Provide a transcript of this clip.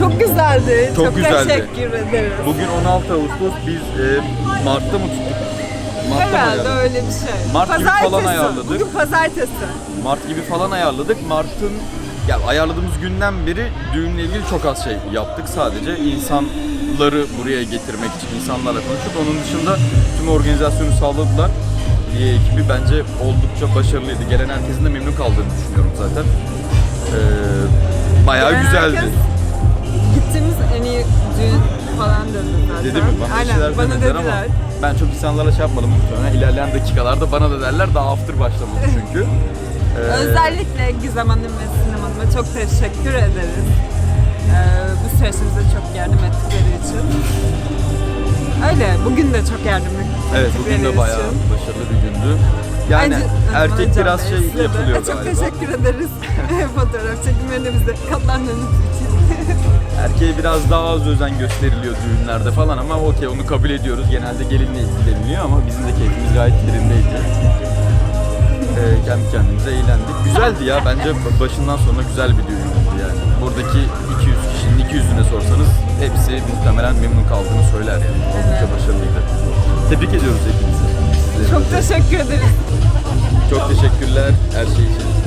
Çok güzeldi. Çok güzeldi. teşekkür ederiz. Bugün 16 Ağustos biz e, Mart'ta mı tuttuk? Mart'ta mı Herhalde ayarladık? öyle bir şey. Mart gibi falan ayarladık. Bugün pazartesi. Mart gibi falan ayarladık. Mart'ın ya ayarladığımız günden beri düğünle ilgili çok az şey yaptık. Sadece insanları buraya getirmek için insanlarla konuştuk. Onun dışında tüm organizasyonu sağladılar. Liye ekibi bence oldukça başarılıydı. Gelen herkesin de memnun kaldığını düşünüyorum zaten. Ee, bayağı Gelen güzeldi. herkes Gittiğimiz en iyi düğün falan dedi zaten. Dedi mi? Bana Aynen şeyler bana dediler. ama ben çok insanlarla şey yapmadım muhtemelen. İlerleyen dakikalarda bana da derler daha after başlamadı çünkü. Ee, Özellikle Gizem Hanım ve Sinem Hanım'a çok teşekkür ederiz. Ee, bu süreçimize çok yardım ettikleri için. Öyle, bugün de çok yardım ettikleri Evet bugün de bayağı için. başarılı bir gündü. Yani Ayrıca- erkek biraz şey yapılıyor Çok galiba. teşekkür ederiz fotoğraf çekimlerine bize katlandığınız için. Biraz daha az özen gösteriliyor düğünlerde falan ama okey onu kabul ediyoruz. Genelde gelinle ilgileniliyor ama bizim de keyfimiz gayet yerindeydi. Ee, kendi kendimize eğlendik. Güzeldi ya bence başından sonuna güzel bir düğün oldu yani. Buradaki 200 kişinin 200'üne sorsanız hepsi muhtemelen memnun kaldığını söyler yani. Oldukça başarılıydı. Tebrik ediyoruz hepinizi. Çok teşekkür ederiz. Çok teşekkürler her şey için.